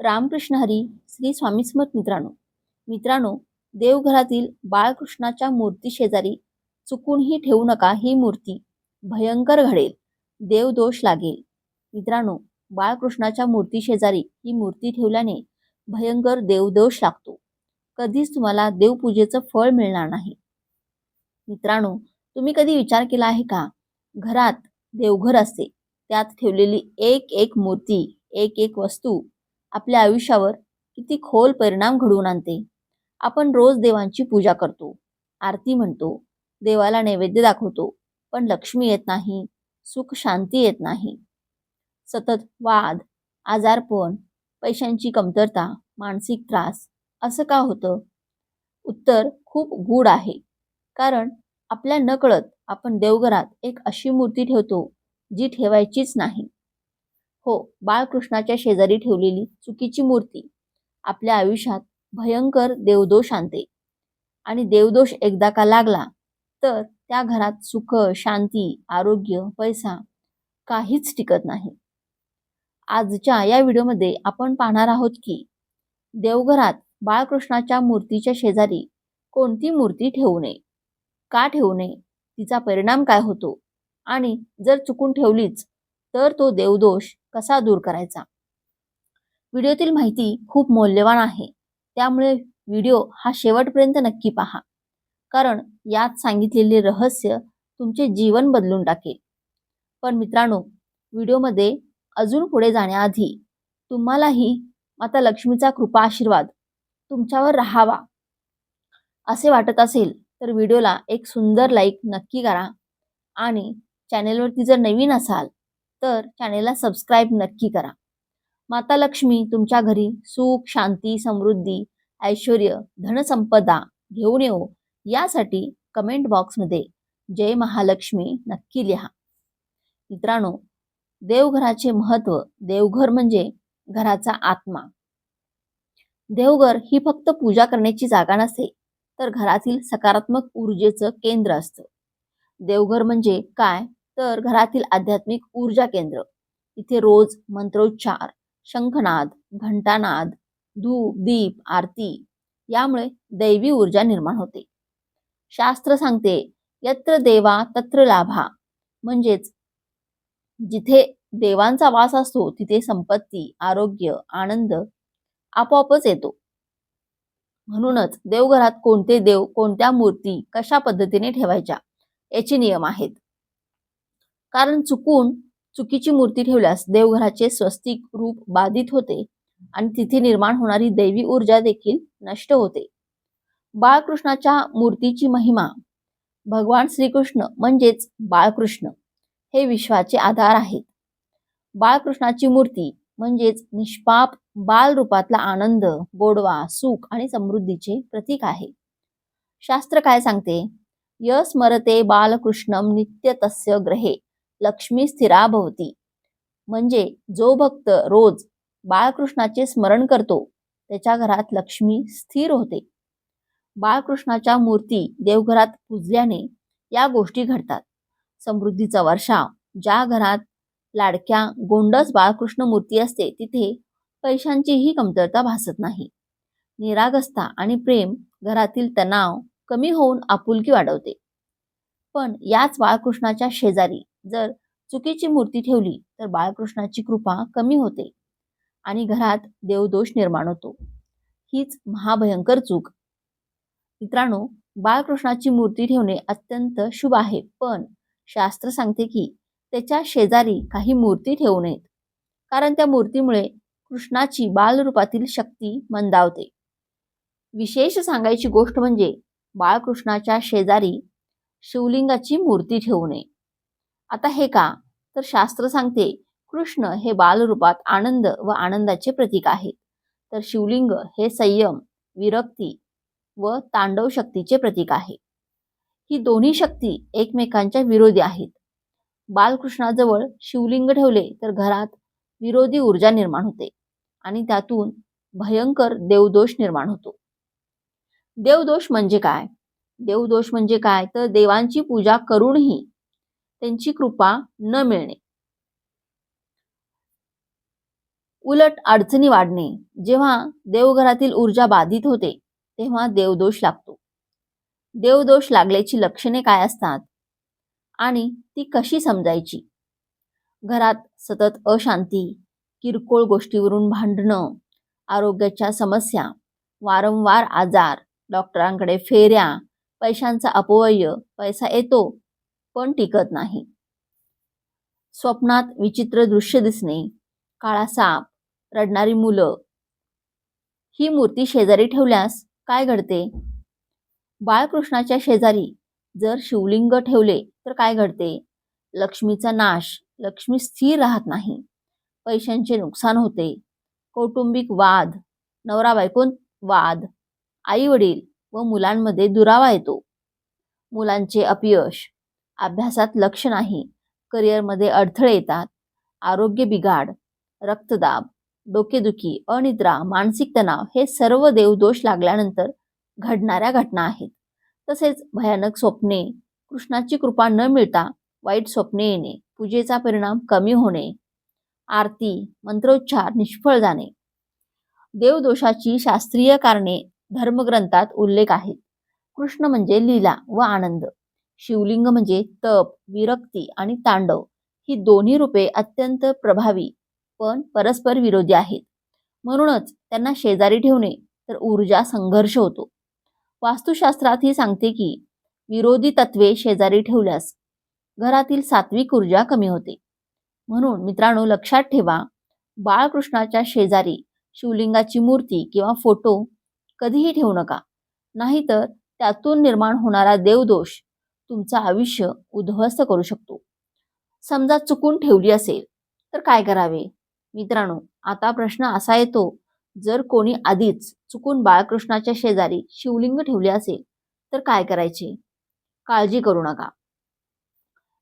रामकृष्ण हरी श्री स्वामी स्मत मित्रांनो. मित्रांनो देवघरातील बाळकृष्णाच्या मूर्ती शेजारी चुकूनही ठेवू नका ही मूर्ती. भयंकर घडेल. देवदोष लागेल. मित्रांनो बाळकृष्णाच्या मूर्ती शेजारी ही मूर्ती ठेवल्याने भयंकर देवदोष लागतो. कधीच तुम्हाला देवपूजेचं फळ मिळणार नाही. मित्रांनो तुम्ही कधी विचार केला आहे का? घरात देवघर असते. त्यात ठेवलेली एक एक मूर्ती एक एक वस्तू आपल्या आयुष्यावर किती खोल परिणाम घडवून आणते. आपण रोज देवांची पूजा करतो आरती म्हणतो देवाला नैवेद्य दाखवतो पण लक्ष्मी येत नाही सुख शांती येत नाही. सतत वाद आजारपण पैशांची कमतरता मानसिक त्रास असं का होतं? उत्तर खूप गूढ आहे. कारण आपल्या नकळत आपण देवघरात एक अशी मूर्ती ठेवतो जी ठेवायचीच नाही. हो बाळकृष्णाच्या शेजारी ठेवलेली चुकीची मूर्ती आपल्या आयुष्यात भयंकर देवदोष आणते. आणि देवदोष एकदा का लागला तर त्या घरात सुख शांती आरोग्य पैसा काहीच टिकत नाही. आजच्या या व्हिडिओमध्ये आपण पाहणार आहोत की देवघरात बाळकृष्णाच्या मूर्तीच्या शेजारी कोणती मूर्ती ठेवू नये का ठेवू नये तिचा परिणाम काय होतो? आणि जर चुकून ठेवलीच तर तो देवदोष कसा दूर करायचा? व्हिडिओतील माहिती खूप मौल्यवान आहे. त्यामुळे व्हिडिओ हा शेवटपर्यंत नक्की पहा. कारण यात सांगितलेले रहस्य तुमचे जीवन बदलून टाकेल. पण मित्रांनो व्हिडिओमध्ये अजून पुढे जाण्याआधी तुम्हालाही माता लक्ष्मीचा कृपा आशीर्वाद तुमच्यावर राहावा. असे वाटत असेल तर व्हिडिओला एक सुंदर लाईक नक्की करा. आणि चॅनेलवरती जर नवीन असाल तर चॅनेलला सबस्क्राईब नक्की करा. माता लक्ष्मी तुमच्या घरी सुख शांती समृद्धी ऐश्वर धनसंपदा घेऊन येऊ यासाठी कमेंट बॉक्समध्ये जय महालक्ष्मी नक्की लिहा. मित्रांनो देवघराचे महत्त्व देवघर म्हणजे घराचा आत्मा. देवघर ही फक्त पूजा करण्याची जागा नसते तर घरातील सकारात्मक ऊर्जेचं केंद्र असतं. देवघर म्हणजे काय? तर घरातील आध्यात्मिक ऊर्जा केंद्र. इथे रोज मंत्रोच्चार शंखनाद घंटानाद धूप दीप आरती यामुळे दैवी ऊर्जा निर्माण होते. शास्त्र सांगते यत्र देवा तत्र लाभा. म्हणजेच जिथे देवांचा वास असतो तिथे संपत्ती आरोग्य आनंद आपोआपच येतो. म्हणूनच देवघरात कोणते देव कोणत्या मूर्ती कशा पद्धतीने ठेवायच्या याचे नियम आहेत. कारण चुकून चुकीची मूर्ती ठेवल्यास देवघराचे स्वस्तिक रूप बाधित होते आणि तिथे निर्माण होणारी दैवी ऊर्जा देखील नष्ट होते. बाळकृष्णाच्या मूर्तीची महिमा भगवान श्रीकृष्ण म्हणजेच बाळकृष्ण हे विश्वाचे आधार आहेत. बाळकृष्णाची मूर्ती म्हणजेच निष्पाप बाल रूपातला आनंद गोडवा सुख आणि समृद्धीचे प्रतीक आहे. शास्त्र काय सांगते? यस्मरते बालकृष्णम नित्य तस्य ग्रहे लक्ष्मी स्थिराभवती. म्हणजे जो भक्त रोज बाळकृष्णाचे स्मरण करतो त्याच्या घरात लक्ष्मी स्थिर होते. बाळकृष्णाच्या मूर्ती देवघरात पूजल्याने या गोष्टी घडतात. समृद्धीचा वर्षाव ज्या घरात लाडक्या गोंडस बाळकृष्ण मूर्ती असते तिथे पैशांचीही कमतरता भासत नाही. निरागस्ता आणि प्रेम घरातील तणाव कमी होऊन आपुलकी वाढवते. पण याच बाळकृष्णाच्या शेजारी जर चुकीची मूर्ती ठेवली तर बाळकृष्णाची कृपा कमी होते आणि घरात देवदोष निर्माण होतो. हीच महाभयंकर चूक. मित्रांनो बाळकृष्णाची मूर्ती ठेवणे अत्यंत शुभ आहे पण शास्त्र सांगते की त्याच्या शेजारी काही मूर्ती ठेवू नयेत कारण त्या मूर्तीमुळे कृष्णाची बालरूपातील शक्ती मंदावते. विशेष सांगायची गोष्ट म्हणजे बाळकृष्णाच्या शेजारी शिवलिंगाची मूर्ती ठेवू नये. आता हे का? तर शास्त्र सांगते कृष्ण हे बालरूपात आनंद व आनंदाचे प्रतीक आहेत. तर शिवलिंग हे संयम विरक्ती व तांडव शक्तीचे प्रतीक आहे. ही दोन्ही शक्ती एकमेकांच्या विरोधी आहेत. बालकृष्णाजवळ शिवलिंग ठेवले तर घरात विरोधी ऊर्जा निर्माण होते आणि त्यातून भयंकर देवदोष निर्माण होतो. देवदोष म्हणजे काय? देवदोष म्हणजे काय? तर देवांची पूजा करूनही त्यांची कृपा न मिळणे. उलट अडचणी वाढणे. जेव्हा देवघरातील ऊर्जा बाधित होते तेव्हा देवदोष लागतो. देवदोष लागल्याची लक्षणे काय असतात? आणि ती कशी समजायची? घरात सतत अशांती किरकोळ गोष्टीवरून भांडणं आरोग्याच्या समस्या वारंवार आजार डॉक्टरांकडे फेऱ्या पैशांचा अपव्यय पैसा येतो पण टिकत नाही. स्वप्नात विचित्र दृश्य दिसणे काळा साप रडणारी मुलं. ही मूर्ती शेजारी ठेवल्यास काय घडते? बाळकृष्णाच्या शेजारी जर शिवलिंग ठेवले तर काय घडते? लक्ष्मीचा नाश लक्ष्मी स्थिर राहत नाही. पैशांचे नुकसान होते. कौटुंबिक वाद नवरा बायकोन वाद आई वडील व मुलांमध्ये दुरावा येतो. मुलांचे अपयश अभ्यासात लक्ष नाही. करिअरमध्ये अडथळे येतात. आरोग्य बिघाड रक्तदाब डोकेदुखी अनिद्रा मानसिक तणाव हे सर्व देवदोष लागल्यानंतर घडणाऱ्या घटना आहेत. तसेच भयानक स्वप्ने कृष्णाची कृपा न मिळता वाईट स्वप्ने येणे पूजेचा परिणाम कमी होणे आरती मंत्रोच्चार निष्फळ जाणे. देवदोषाची शास्त्रीय कारणे धर्मग्रंथात उल्लेख आहेत. कृष्ण म्हणजे लीला व आनंद. शिवलिंग म्हणजे तप विरक्ती आणि तांडव. ही दोन्ही रूपे अत्यंत प्रभावी पण परस्पर विरोधी आहेत. म्हणूनच त्यांना शेजारी ठेवणे तर ऊर्जा संघर्ष होतो. वास्तुशास्त्रात ही सांगते की विरोधी तत्वे शेजारी ठेवल्यास घरातील सात्विक ऊर्जा कमी होते. म्हणून मित्रांनो लक्षात ठेवा बाळकृष्णाच्या शेजारी शिवलिंगाची मूर्ती किंवा फोटो कधीही ठेवू नका. नाहीतर त्यातून निर्माण होणारा देवदोष तुमचं आयुष्य उद्ध्वस्त करू शकतो. समजा चुकून ठेवली असेल तर काय करावे? मित्रांनो आता प्रश्न असा येतो जर कोणी आधीच चुकून बाळकृष्णाच्या शेजारी शिवलिंग ठेवले असेल तर काय करायचे? काळजी करू नका.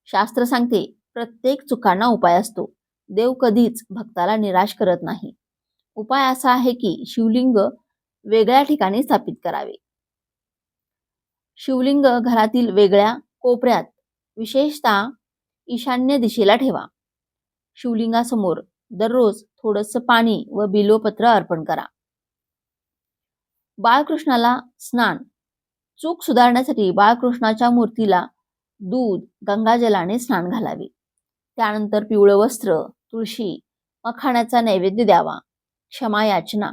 शास्त्र सांगते प्रत्येक चुकांना उपाय असतो. देव कधीच भक्ताला निराश करत नाही. उपाय असा आहे की शिवलिंग वेगळ्या ठिकाणी स्थापित करावे. शिवलिंग घरातील वेगळ्या कोपऱ्यात विशेषतः ईशान्य दिशेला ठेवा. शिवलिंगासमोर दररोज थोडस पाणी व बिलोपत्र अर्पण करा. बाळकृष्णाला स्नान. चूक सुधारण्यासाठी बाळकृष्णाच्या मूर्तीला दूध गंगाजलाने स्नान घालावे. त्यानंतर पिवळं वस्त्र तुळशी मखाण्याचा नैवेद्य द्यावा. क्षमा याचना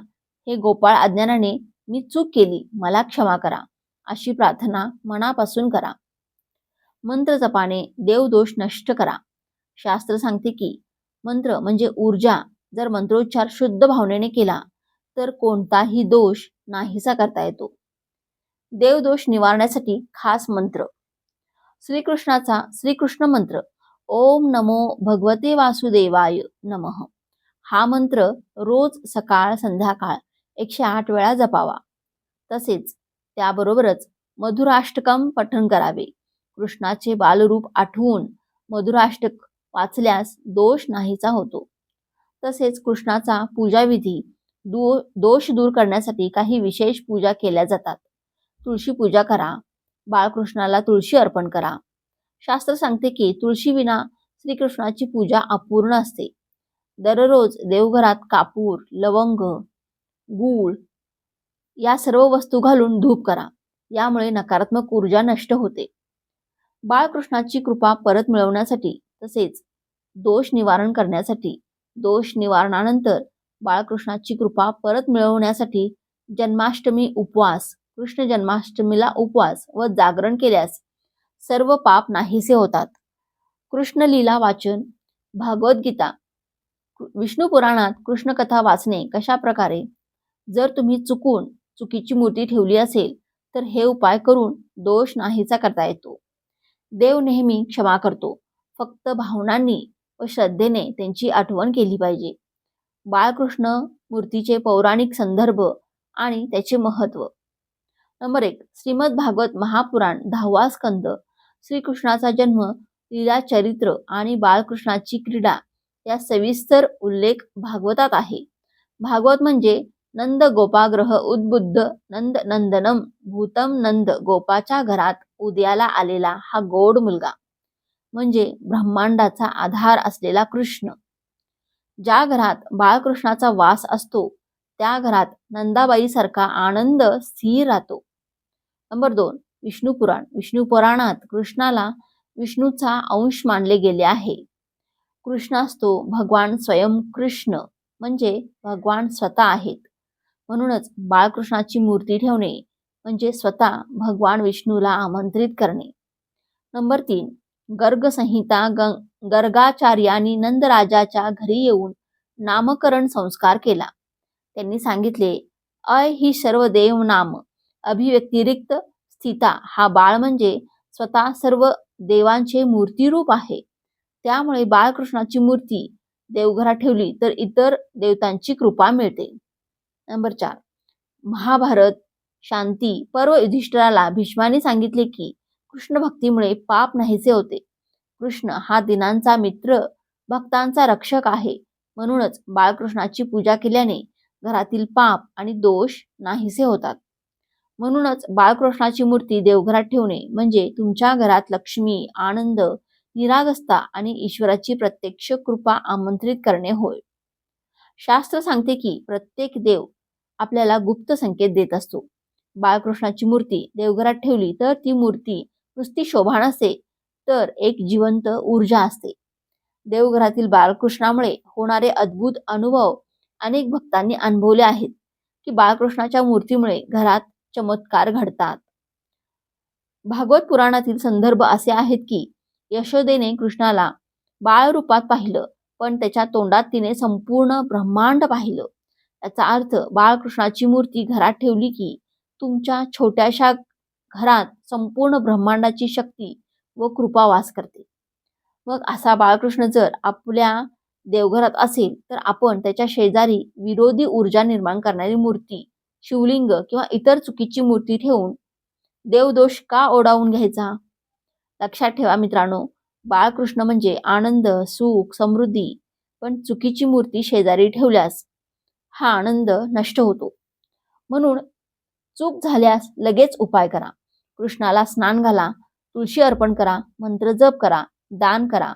हे गोपाळ अज्ञानाने मी चूक केली. मला क्षमा करा. अशी प्रार्थना मनापासून करा. मंत्र जपाने देवदोष नष्ट करा. शास्त्र सांगते की मंत्र म्हणजे ऊर्जा. जर मंत्रोच्चार शुद्ध भावनेने केला तर कोणताही दोष नाहीसा करता येतो. देवदोष निवारण्यासाठी खास मंत्र. श्रीकृष्णाचा श्रीकृष्ण मंत्र ओम नमो भगवते वासुदेवाय नमः. हा मंत्र रोज सकाळ संध्याकाळ एकशे आठ वेळा जपावा. तसेच त्याबरोबरच मधुराष्टकम पठण करावे. कृष्णाचे बालरूप आठवून मधुराष्टक वाचल्यास दोष नाहीचा होतो. तसेच कृष्णाचा पूजाविधी दो दोष दूर करण्यासाठी काही विशेष पूजा केल्या जातात. तुळशी पूजा करा बाळकृष्णाला तुळशी अर्पण करा. शास्त्र सांगते की तुळशीविना श्रीकृष्णाची पूजा अपूर्ण असते. दररोज देवघरात कापूर लवंग गूळ या सर्व वस्तू घालून धूप करा. यामुळे नकारात्मक ऊर्जा नष्ट होते. बाळकृष्णाची कृपा परत मिळवण्यासाठी तसेच दोष निवारण करण्यासाठी दोष निवारणानंतर बाळकृष्णाची कृपा परत मिळवण्यासाठी जन्माष्टमी उपवास कृष्ण जन्माष्टमीला उपवास व जागरण केल्यास सर्व पाप नाहीसे होतात. कृष्ण लीला वाचन भागवद्गीता विष्णू पुराणात कृष्णकथा वाचणे कशा प्रकारे जर तुम्ही चुकून चुकीची मूर्ती ठेवली असेल तर हे उपाय करून दोष नाहीचा करता येतो. देव नेहमी क्षमा करतो. फक्त भावनांनी व श्रद्धेने त्यांची आठवण केली पाहिजे. बाळकृष्ण मूर्तीचे पौराणिक संदर्भ आणि त्याचे महत्त्व नंबर एक श्रीमद भागवत महापुराण दहावा स्कंद. श्रीकृष्णाचा जन्म लीला चरित्र आणि बाळकृष्णाची क्रीडा या सविस्तर उल्लेख भागवतात आहे. भागवत म्हणजे नंद गोपाग्रह उद्बुद्ध नंद नंदनम भूतम नंद गोपाच्या घरात उदयाला आलेला हा गोड मुलगा. म्हणजे ब्रह्मांडाचा आधार असलेला कृष्ण. ज्या घरात बाळकृष्णाचा वास असतो त्या घरात नंदाबाईसारखा आनंद स्थिर राहतो. नंबर दोन विष्णू पुराण. विष्णू पुराणात कृष्णाला विष्णूचा अंश मानले गेले आहे. कृष्ण असतो भगवान स्वयं कृष्ण म्हणजे भगवान स्वतः आहेत. म्हणूनच बाळकृष्णाची मूर्ती ठेवणे म्हणजे स्वतः भगवान विष्णूला आमंत्रित करणे. नंबर तीन गर्ग संहिता गर्गाचार्यांनी नंदराजाच्या घरी येऊन नामकरण संस्कार केला. त्यांनी सांगितले अय ही सर्व देव नाम. अभिव्यक्तिरिक्त स्थिता हा बाळ म्हणजे स्वतः सर्व देवांचे मूर्तीरूप आहे. त्यामुळे बाळकृष्णाची मूर्ती देवघरात ठेवली तर इतर देवतांची कृपा मिळते. नंबर चार. महाभारत शांती पर्व युधिष्ठिराला भीष्माने सांगितले की कृष्ण भक्तीमुळे पाप नाहीसे होते. कृष्ण हा दिनांचा मित्र भक्तांचा रक्षक आहे. म्हणूनच बाळकृष्णाची पूजा केल्याने घरातील पाप आणि दोष नाहीसे होतात. म्हणूनच बाळकृष्णाची मूर्ती देवघरात ठेवणे म्हणजे तुमच्या घरात लक्ष्मी आनंद निरागस्ता आणि ईश्वराची प्रत्यक्ष कृपा आमंत्रित करणे होय. शास्त्र सांगते की प्रत्येक देव आपल्याला गुप्त संकेत देत असतो. बाळकृष्णाची मूर्ती देवघरात ठेवली तर ती मूर्ती नुसती शोभा नसते तर एक जिवंत ऊर्जा असते. देवघरातील बाळकृष्णामुळे होणारे अद्भुत अनुभव अनेक भक्तांनी अनुभवले आहेत की बाळकृष्णाच्या मूर्तीमुळे घरात चमत्कार घडतात. भागवत पुराणातील संदर्भ असे आहेत की यशोदेने कृष्णाला बाळ रूपात पाहिलं पण त्याच्या तोंडात तिने संपूर्ण ब्रह्मांड पाहिलं. याचा अर्थ बाळकृष्णाची मूर्ती घरात ठेवली की तुमच्या छोट्याशा घरात संपूर्ण ब्रह्मांडाची शक्ती व कृपा वास करते. मग असा बाळकृष्ण जर आपल्या देवघरात असेल तर आपण त्याच्या शेजारी विरोधी ऊर्जा निर्माण करणारी मूर्ती शिवलिंग किंवा इतर चुकीची मूर्ती ठेवून देवदोष का ओढावून घ्यायचा? लक्षात ठेवा मित्रांनो बाळकृष्ण म्हणजे आनंद सुख समृद्धी पण चुकीची मूर्ती शेजारी ठेवल्यास हा आनंद नष्ट होतो. म्हणून चूक झाल्यास लगेच उपाय करा. कृष्णाला स्नान घाला तुळशी अर्पण करा मंत्र जप करा दान करा.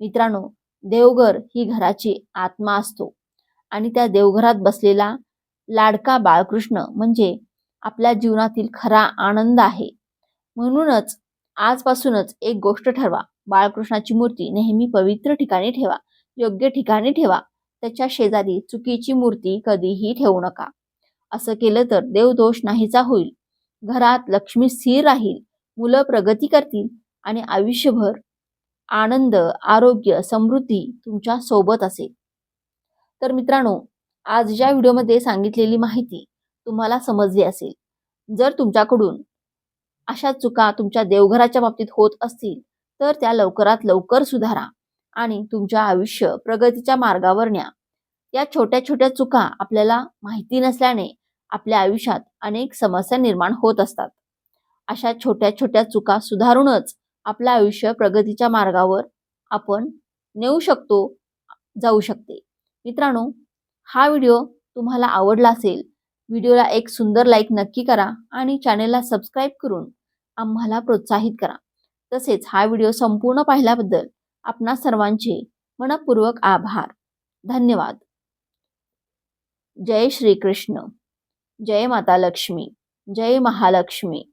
मित्रांनो देवघर ही घराची आत्मा असतो आणि त्या देवघरात बसलेला लाडका बाळकृष्ण म्हणजे आपल्या जीवनातील खरा आनंद आहे. म्हणूनच आजपासूनच एक गोष्ट ठरवा. बाळकृष्णाची मूर्ती नेहमी पवित्र ठिकाणी ठेवा योग्य ठिकाणी ठेवा. त्याच्या शेजारी चुकीची मूर्ती कधीही ठेवू नका. असं केलं तर देवदोष नाहीचा होईल. घरात लक्ष्मी स्थिर राहील मुलं प्रगती करतील आणि आयुष्यभर आनंद आरोग्य समृद्धी तुमच्यासोबत असेल. तर मित्रांनो आज ज्या व्हिडिओमध्ये सांगितलेली माहिती तुम्हाला समजली असेल जर तुमच्याकडून अशा चुका तुमच्या देवघराच्या बाबतीत होत असतील तर त्या लवकरात लवकर सुधारा आणि तुमच्या आयुष्य प्रगतीच्या मार्गावर न्या. या छोट्या छोट्या चुका आपल्याला माहिती नसल्याने आपल्या आयुष्यात अनेक समस्या निर्माण होत असतात. अशा छोट्या छोट्या चुका सुधारूनच आपलं आयुष्य प्रगतीच्या मार्गावर आपण नेऊ शकतो जाऊ शकते. मित्रांनो हा व्हिडिओ तुम्हाला आवडला असेल व्हिडिओला एक सुंदर लाईक नक्की करा आणि चॅनेलला सबस्क्राईब करून आम्हाला प्रोत्साहित करा. तसेच हा व्हिडिओ संपूर्ण पाहिल्याबद्दल आपणा सर्वांचे मनपूर्वक आभार. धन्यवाद. जय श्री कृष्ण जय माता लक्ष्मी. जय महालक्ष्मी.